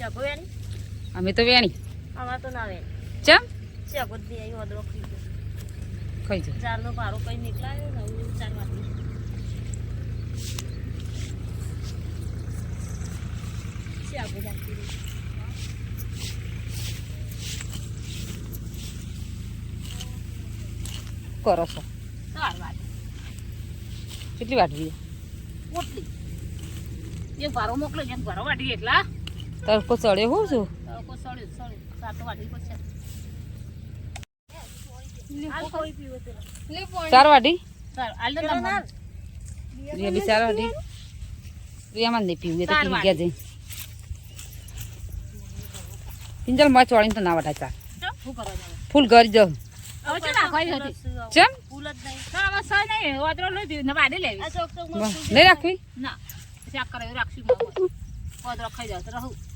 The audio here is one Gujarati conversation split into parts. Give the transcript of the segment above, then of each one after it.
અમે તો વેણી. અમારે તો ના વેણી. ચમ? શેગો જ દે અહીં ઓદરો ખાઈ ગયો ખાઈ જાય. ચારનો પારો કઈ નીકળાયો ને ચાર વાગી. શેગો બાકી રહ્યું. કરો છો. ચાર કેટલી વાટવી? પોટલી એક ભારો મોકલો છે ભારો વાટવી એટલા. તડકો ચડ્યો હું છું? તડકો સળ્યો સળ્યો સાત વાટી પછી ચાર વાટી? રિયા બી ચાર વાટી. રિયામાં નહીં પીવું તો પીવી ગયા જઈ પિંજલમાં ચોળીને તો ના વાટા ચાર. ફૂલ ઘર જાઉં રાખવી? ના. રાખશું.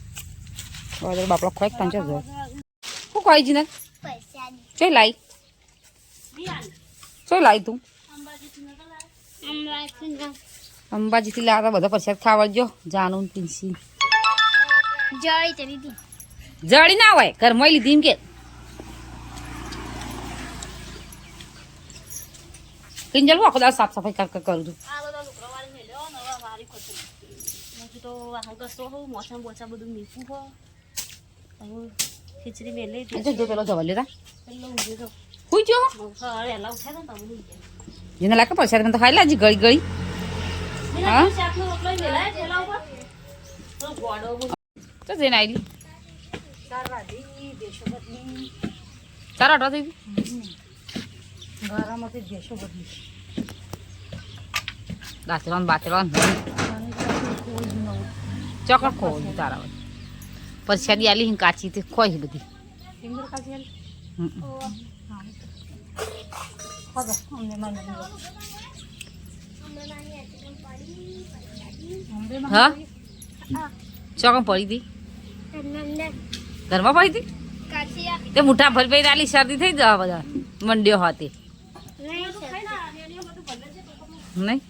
ઓદરો ખાઈ જાવ તો રહું બરાબર બાપડો ખોઈ પાંચ હજાર શું કહી જી ને ચોઈ લાઈ ચોઈ લાઈ તું અંબાજીથી લાવતા બધા પ્રસાદ ખાવા જો જાનું પિંસી જડી ના હોય ઘરમાં લીધી એમ કે કિંજલ હું આખો સાફ સફાઈ કર કર છું તો વાહન કસો મોસમ બોસા બધું મીઠું હો હવે ખીચડી મેલે એ જો પેલો જવા લેતા હુઈ જો તમે જેને લાગે પ્રસાદ મને તો ખાઈ લાજી ગળી ગળી હા? તો જઈને આવી ચાર અઠવા થઈ ગઈ દેશો બદલી દાંતરાન બાતરાન ચોકડ ખોઈ તારા. પ્રસાદી આલી હિં કાચી તે ખોઈ બધી. હા. ચોકમ પડી હતી ઘરમાં પડી હતી તે મુઠ્ઠા ભરી ભરી આલી શરદી થઈ જવા બધા મંડ્યો હતી નહીં?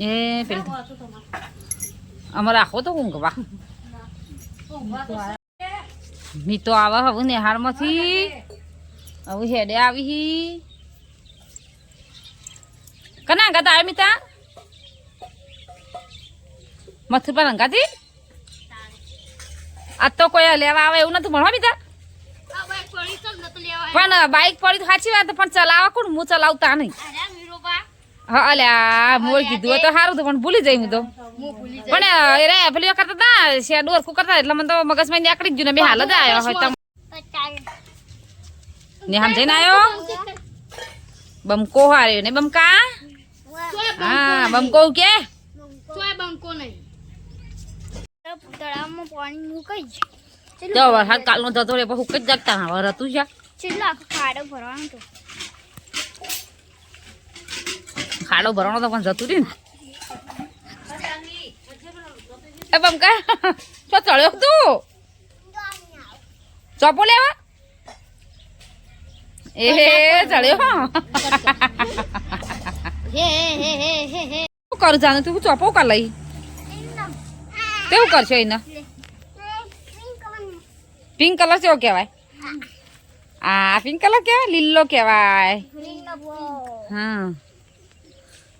એ પેલી. અમારે આખો તો ઊંઘવા મી તો આવે હવે નેહાળમાંથી હવે હેડે આવી કના અંગાત આવે મિતા? મથુર પર અંગાતી? આ તો કોઈ લેવા આવે એવું નથી ભણવા મિતા? પણ બાઈક પડી તો સાચી વાત પણ ચલાવવા કોણ? હું ચલાવતા નહીં. હા અલ્યા મોર કીધું તો સારું તો પણ ભૂલી જઈ હું તો. પણ એ રે પેલી વખત હતા શેડ વર્કું કરતા એટલે મને તો મગજમાં નીકળી જ ગયું ને બે હાલ જ આવ્યો હોય તમ ને આમ જઈને આવ્યો? બમકો હાર્યો ને બમકા? હા બમકો કે? તળાવમાં પાણી મુકાઈ જ. વરસાદ કાલનો થતો રે પછી જ જગતા હવે હતું છે. છેલ્લો આખો ખાડો ભરવાનો હતો. ખાડો ભરવાનો તો પણ જતું રહી ને. એ બમકા તો ચડ્યો તું? ચોપો લેવા એ ચડ્યો શું કરું જાનું તું? ચોપો કર લઈ? કેવું કરશો એને? પિંક કલર કેવો કહેવાય. આ પિંક કલર કહેવાય? લીલો કહેવાય. હા.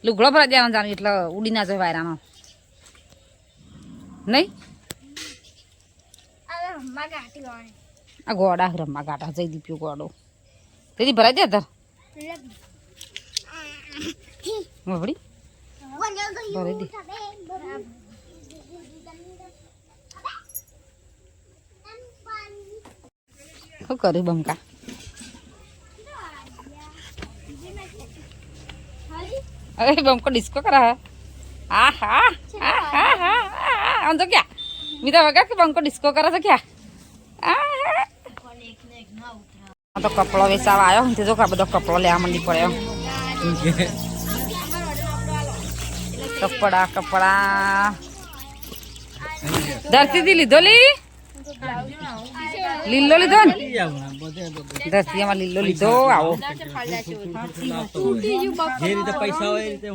લુગડો ભરા દેવાનો જાણું એટલે ઉડી ના જાય વાયરાનો નહીં? આ ગોડા રમવા ગાટા જઈ દીપ્યો ગોડો. તેથી ભરાઈ દે ધર મબડી ભરાઈ દે. શું કર્યું બમકા અરે બમકો ડિસ્કો કરા હા હા હા હા હા વગર કે બંકો ડિસ્કો કરે છે ક્યાં? આ હા આ તો કપડો વેચાવા આવ્યો તે જો બધો કપડો લેવા મંડી પડ્યો. કપડા કપડા. ધરતીથી લીધો લી? લીલો લીધો ને? ધરતીમાં લીલો લીધો આવો. જે રીતે પૈસા હોય રીતે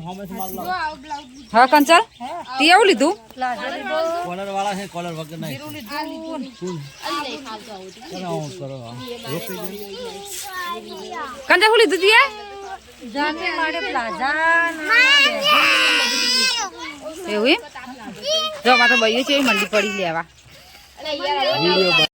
હા કંચલ? તે આવું લીધું? કોલર વાળા છે કોલર વગર નહીં. કંચલ શું લીધું તીએ? એવું જો મારે બૈયું છે મંડી પડી લેવા. વીડિયો